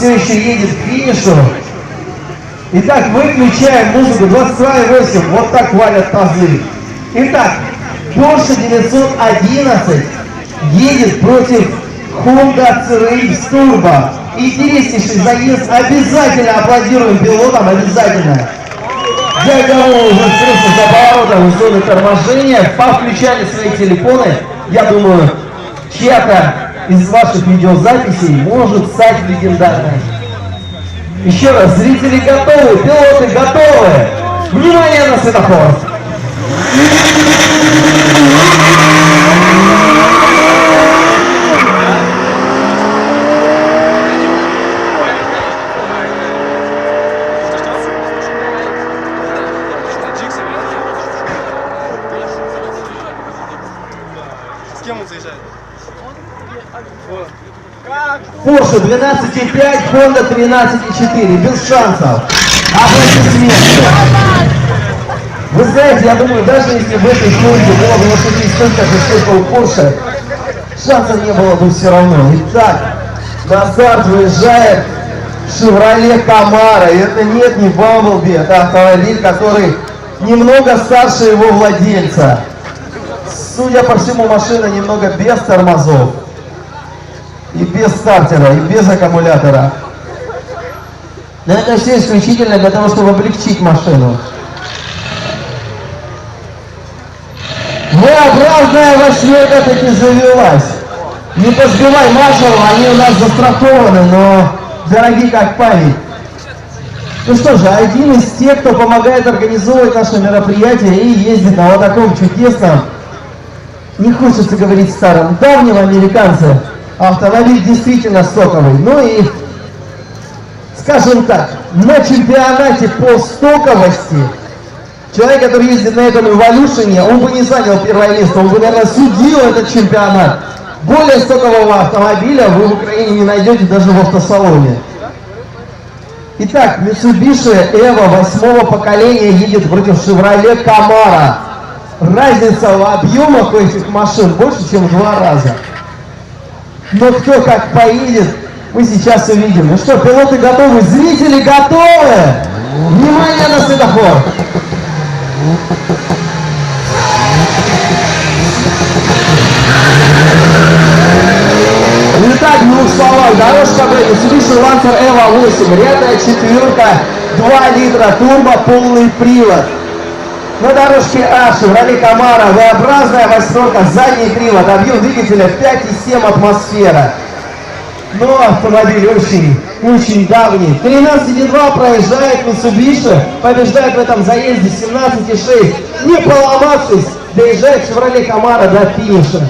все еще едет к финишу. Итак, выключаем музыку 22.8. Вот так валят тазы. Итак, Porsche 911 едет против Honda CRX Turbo. Интереснейший заезд. Обязательно аплодируем пилотам, обязательно. Дядя Вова уже встретился за поворотом в зоны торможения. Повключали свои телефоны. Я думаю, чья-то из ваших видеозаписей может стать легендарной. Еще раз, зрители готовы, пилоты готовы. Внимание на светофор. С кем он заезжает? Porsche 12.5, Honda 13.4, без шансов. Аплодисменты. Вы знаете, я думаю, даже если в этой гонке было бы лошадей столько же, сколько у Porsche, шансов не было бы все равно. Итак, на старт выезжает Chevrolet Camaro. И это нет не Bumblebee, это автомобиль, который немного старше его владельца. Судя по всему, машина немного без тормозов. И без стартера, и без аккумулятора. Но это все исключительно для того, чтобы облегчить машину. V-образная восьмерка таки завелась. Не позбивай маршал, они у нас застрахованы, но дороги как память. Ну что же, один из тех, кто помогает организовывать наше мероприятие и ездит на вот таком чудесном, не хочется говорить старом, давнем американце, автомобиль действительно стоковый. Ну и, скажем так, на чемпионате по стоковости Человек, который ездит на этом эволюшене, он бы не занял первое место, он бы, наверное, судил этот чемпионат. Более стокового автомобиля вы в Украине не найдете даже в автосалоне. Итак, Mitsubishi Evo восьмого поколения едет против Chevrolet Camaro. Разница в объемах этих машин больше, чем в два раза. Но кто как поедет, мы сейчас увидим. Ну что, пилоты готовы? Зрители готовы? Внимание на светофор! Итак, в двух дорожка Б, Mitsubishi Lancer Evo 8, рядная четверка, 2 литра турбо, полный привод. На дорожке А Chevrolet Camaro, V-образная восьмерка, задний привод, объем двигателя 5,7 атмосфера. Но автомобиль очень, очень давний. 13,2 проезжает Mitsubishi, побеждает в этом заезде 17,6. Не поломавшись, доезжает Chevrolet Camaro до финиша.